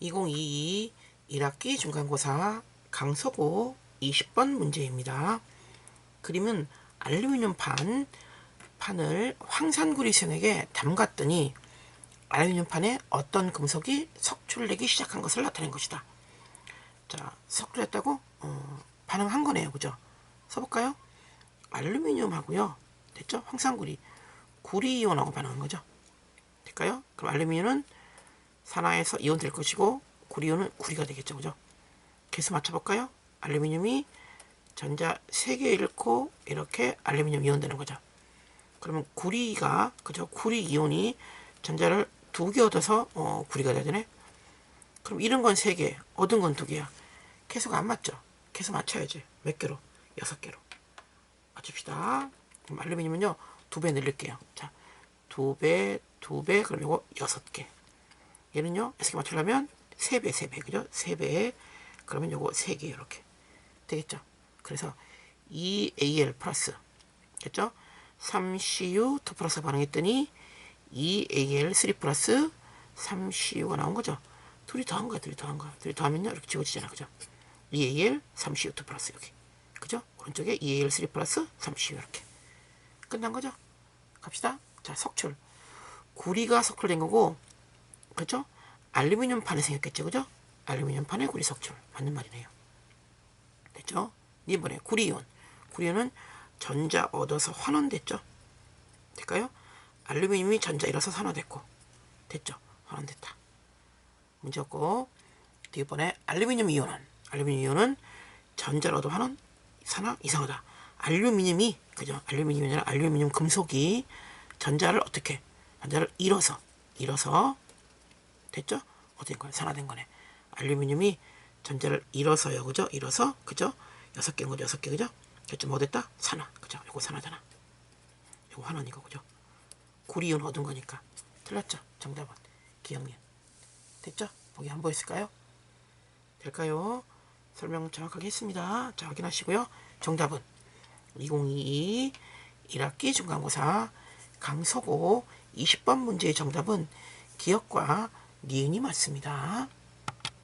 2022 1학기 중간고사 강서고 20번 문제입니다. 그림은 알루미늄 판, 판을 황산구리선에게 담갔더니 알루미늄 판에 어떤 금속이 석출되기 시작한 것을 나타낸 것이다. 자, 석출했다고 어, 반응한 거네요. 그죠? 써볼까요? 알루미늄하고요. 됐죠? 황산구리. 구리이온하고 반응한 거죠. 될까요? 그럼 알루미늄은 산화해서 이온 될 것이고 구리온은 구리가 되겠죠. 그죠? 계수 맞춰볼까요? 알루미늄이 전자 3개 잃고 이렇게 알루미늄 이온 되는 거죠. 그러면 구리가 그죠? 구리 이온이 전자를 두 개 얻어서 어, 구리가 되네. 그럼 잃은 건 3개, 얻은 건 2개야. 계수가 안 맞죠? 계수 맞춰야지. 몇 개로? 6개로. 맞춥시다. 그럼 알루미늄은요. 두 배 늘릴게요. 자, 두 배, 두 배, 그럼 이거 여섯 개. 얘는요, 개 맞추려면 세 배, 세 배, 그죠? 세 배. 그러면 요거 세 개, 이렇게. 되겠죠? 그래서 2AL 플러스, 됐죠? 3CU 2 플러스 반응했더니 2AL 3 플러스 3CU가 나온 거죠? 둘이 더한 거야, 둘이 더한 거야. 둘이 더하면요, 이렇게 지워지잖아, 그죠? 2AL 3CU 2 플러스, 여기. 그죠? 오른쪽에 2AL 3 플러스 3CU 이렇게. 끝난 거죠? 갑시다. 자, 석출. 구리가 석출된 거고, 그죠? 알루미늄 판에 생겼겠죠, 그죠? 알루미늄 판에 구리 석출. 맞는 말이네요. 됐죠? 이번에 구리이온. 구리이온은 전자 얻어서 환원됐죠? 될까요? 알루미늄이 전자 잃어서 산화됐고, 됐죠? 환원됐다. 문제 없고, 이번에 알루미늄 이온은, 알루미늄 이온은 전자를 얻어 환원, 산화 이상하다. 알루미늄이 그죠? 알루미늄이 아니라 알루미늄 금속이 전자를 어떻게 전자를 잃어서 잃어서 됐죠? 어떻게 거야? 산화된 거네. 알루미늄이 전자를 잃어서요, 그죠? 잃어서 그죠? 여섯 개인 거죠, 여섯 개 그죠? 그죠? 뭐 됐다? 산화, 그죠? 요거 산화잖아. 요거 환원이고 그죠? 구리온 얻은 거니까 틀렸죠? 정답은 기억력 됐죠? 보기 한번 있을까요? 될까요? 설명 정확하게 했습니다. 자, 확인하시고요. 정답은 2022 1학기 중간고사 강서고 20번 문제의 정답은 기억과 니은이 맞습니다.